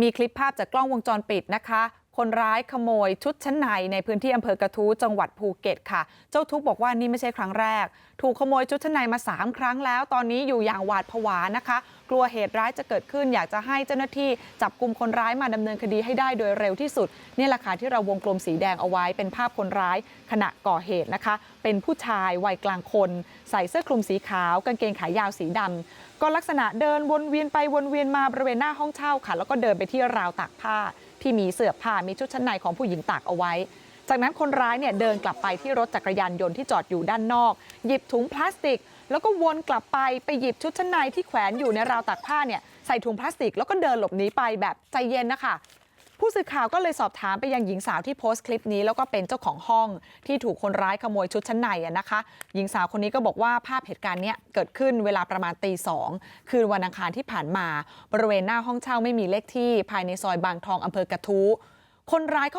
มีคลิปภาพจากกล้องวงจรปิดนะคะ คนร้ายขโมยชุดชั้นในในพื้นที่อำเภอกระทู้จังหวัดภูเก็ตค่ะ เจ้าทุกข์บอกว่านี่ไม่ใช่ครั้งแรก ถูกขโมยชุดชั้นในมา 3 ครั้งแล้ว ตอนนี้อยู่อย่างหวาดผวานะคะ กลัวเหตุร้ายจะเกิดขึ้น อยากจะให้เจ้าหน้าที่จับกลุ่มคนร้ายมาดำเนินคดีให้ได้โดยเร็วที่สุดนี่แหละค่ะที่เราวงกลมสีแดงเอาไว้เป็นภาพคนร้ายขณะก่อเหตุนะคะ เป็นผู้ชายวัยกลางคน ใส่เสื้อคลุมสีขาวกางเกงขายาวสีดำก็ลักษณะเดินวนเวียนไปวนเวียนมาบริเวณหน้าห้องเช่าค่ะ แล้วก็เดินไปที่ราวตากผ้า ที่มีเสื้อผ้ามีชุดชั้นในของผู้หญิงตากเอาไว้ จากนั้นคนร้ายเนี่ยเดินกลับไปที่รถจักรยานยนต์ที่จอดอยู่ด้านนอก หยิบถุงพลาสติก แล้วก็วนกลับไปไปหยิบชุดชั้นในที่แขวนอยู่ในราวตากผ้าเนี่ยใส่ถุงพลาสติกแล้วก็เดินหลบหนีไปแบบใจเย็นนะคะ ผู้สื่อข่าวก็เลยสอบถามไปยังหญิงสาวที่โพสต์คลิปนี้แล้วก็เป็นเจ้าของห้องที่ถูกคนร้ายขโมยชุดชั้นในนะคะ หญิงสาวคนนี้ก็บอกว่าภาพเหตุการณ์เนี้ยเกิดขึ้นเวลาประมาณตีสองคืนวันอังคารที่ผ่านมาบริเวณหน้าห้องเช่าไม่มีเลขที่ภายในซอยบางทองอำเภอกระทู้คนร้ายเขา